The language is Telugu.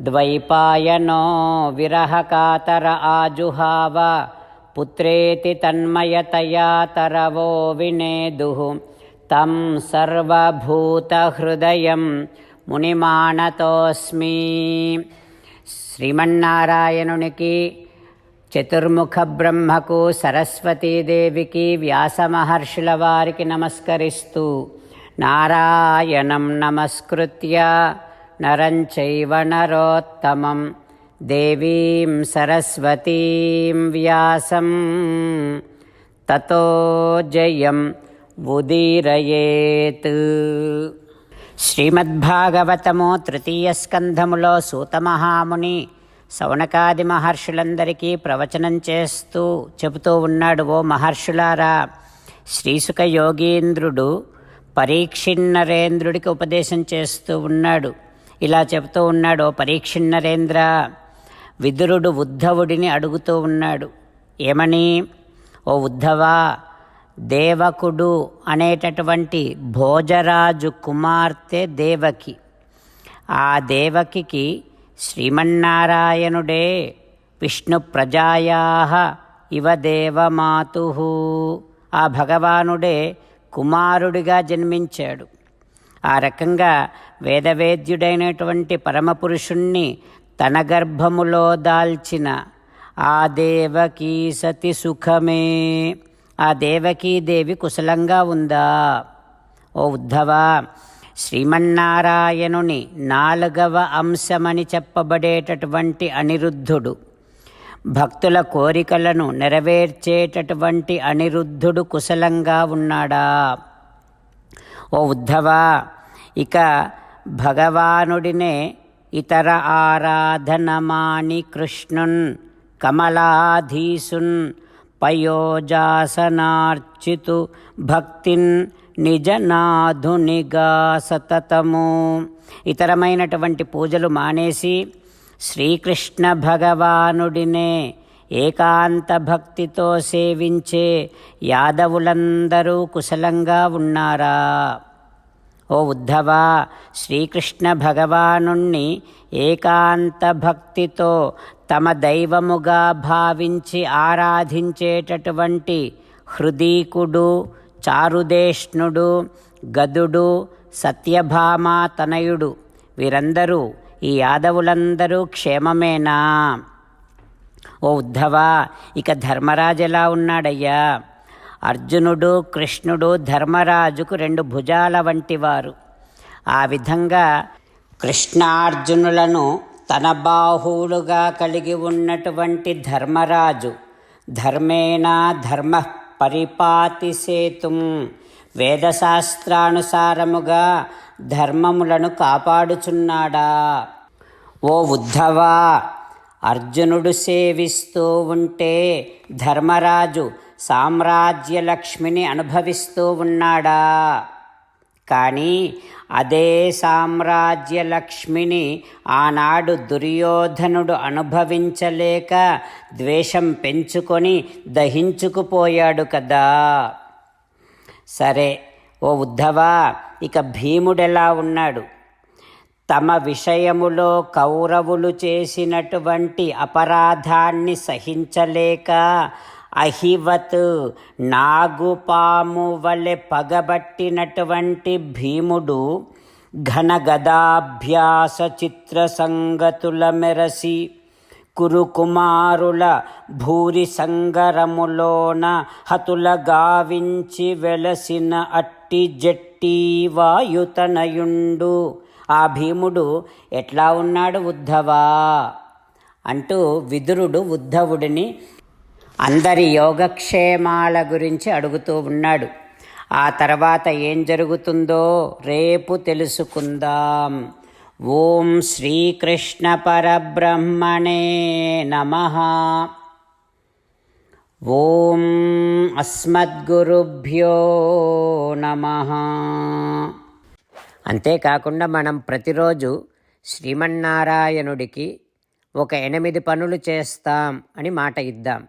ద్వైపాయనో విరహకాతర ఆజుహావ పుత్రేతి తన్మయతయా తరవో వినేదు. తం సర్వభూతహృదయం మునిమానతోస్మి. శ్రీమన్నారాయణునికి చతుర్ముఖ బ్రహ్మకు సరస్వతీదేవికి వ్యాసమహర్షుల వారికి నమస్కరిస్తూ నారాయణం నమస్కృత్య. నరం చైవ నరోత్తమం. దేవీం సరస్వతీం వ్యాసం. తతో జయం ఉదీరయేత్. శ్రీమద్భాగవతము తృతీయ స్కంధములో సూతమహాముని సౌనకాది మహర్షులందరికీ ప్రవచనం చేస్తూ చెబుతూ ఉన్నాడు ఓ మహర్షులారా. శ్రీసుక యోగీంద్రుడు పరీక్షిన్నరేంద్రుడికి ఉపదేశం చేస్తూ ఉన్నాడు. ఇలా చెబుతూ ఉన్నాడు ఓ పరీక్షిన్నరేంద్ర విదురుడు ఉద్ధవుడిని అడుగుతూ ఉన్నాడు. ఏమని? ఓ ఉద్ధవా దేవకుడు అనేటటువంటి భోజరాజు కుమార్తె దేవకి. ఆ దేవకికి శ్రీమన్నారాయణుడే విష్ణు ప్రజాయా ఇవ దేవమాతు ఆ భగవానుడే కుమారుడిగా జన్మించాడు. ఆ రకంగా వేదవేద్యుడైనటువంటి పరమపురుషుణ్ణి తన గర్భములో దాల్చిన ఆ దేవకీ సతి సుఖమే ఆ దేవకీదేవి కుశలంగా ఉందా? ఓ ఉద్ధవా శ్రీమన్నారాయణుని నాలుగవ అంశమని చెప్పబడేటటువంటి అనిరుద్ధుడు భక్తుల కోరికలను నెరవేర్చేటటువంటి అనిరుద్ధుడు కుశలంగా ఉన్నాడా? ఓ ఉద్ధవా ఇక భగవానుడినే ఇతర ఆరాధనమాని కృష్ణున్ కమలాధీసున్ పయోజాసనార్చితు భక్తిన్ నిజనాధునిగా సతతము ఇతరమైనటువంటి పూజలు మానేసి శ్రీకృష్ణ భగవానుడినే ఏకాంత భక్తితో సేవించే యాదవులందరూ కుశలంగా ఉన్నారా? ఓ ఉద్ధవా శ్రీకృష్ణ భగవానుణ్ణి ఏకాంత భక్తితో తమ దైవముగా భావించి ఆరాధించేటటువంటి హృదీకుడు చారుదేష్ణుడు గదుడు సత్యభామ తనయుడు. వీరందరూ ఈ యాదవులందరూ క్షేమమేనా? ఓ ఉద్ధవా ఇక ధర్మరాజు ఎలా ఉన్నాడయ్యా. అర్జునుడు కృష్ణుడు ధర్మరాజుకు రెండు భుజాల వంటివారు ఆ విధంగా కృష్ణార్జునులను తన బాహువులుగా కలిగి ఉన్నటువంటి ధర్మరాజు ధర్మేణ ధర్మ పరిపాతి సేతుం వేదశాస్త్రానుసారముగా ధర్మములను కాపాడుచున్నాడా? ఓ ఉద్ధవా అర్జునుడు సేవిస్తూ ఉంటే ధర్మరాజు సామ్రాజ్యలక్ష్మిని అనుభవిస్తూ ఉన్నాడా? కానీ అదే సామ్రాజ్యలక్ష్మిని ఆనాడు దుర్యోధనుడు అనుభవించలేక ద్వేషం పెంచుకొని దహించుకుపోయాడు కదా. సరే ఓ ఉద్ధవా ఇక భీముడెలా ఉన్నాడు? తమ విషయములో కౌరవులు చేసినటువంటి అపరాధాన్ని సహించలేక అహివత్ నాగుపాము వలె పగబట్టినటువంటి భీముడు ఘనగదాభ్యాస చిత్ర సంగతుల మెరసి కురుకుమారుల భూరి సంగరములోన హతుల గావించి వెలసిన అట్టి జట్టి వాయుతనయుండు ఆ భీముడు ఎట్లా ఉన్నాడు ఉద్ధవా? అంటూ విదురుడు ఉద్ధవుడిని అందరి యోగక్షేమాల గురించి అడుగుతూ ఉన్నాడు. ఆ తర్వాత ఏం జరుగుతుందో రేపు తెలుసుకుందాం. ఓం శ్రీకృష్ణ పరబ్రహ్మణే నమ. ఓం అస్మద్గురుభ్యో నమ. అంతేకాకుండా మనం ప్రతిరోజు శ్రీమన్నారాయణుడికి ఒక ఎనిమిది పనులు చేస్తాం అని మాట ఇద్దాం.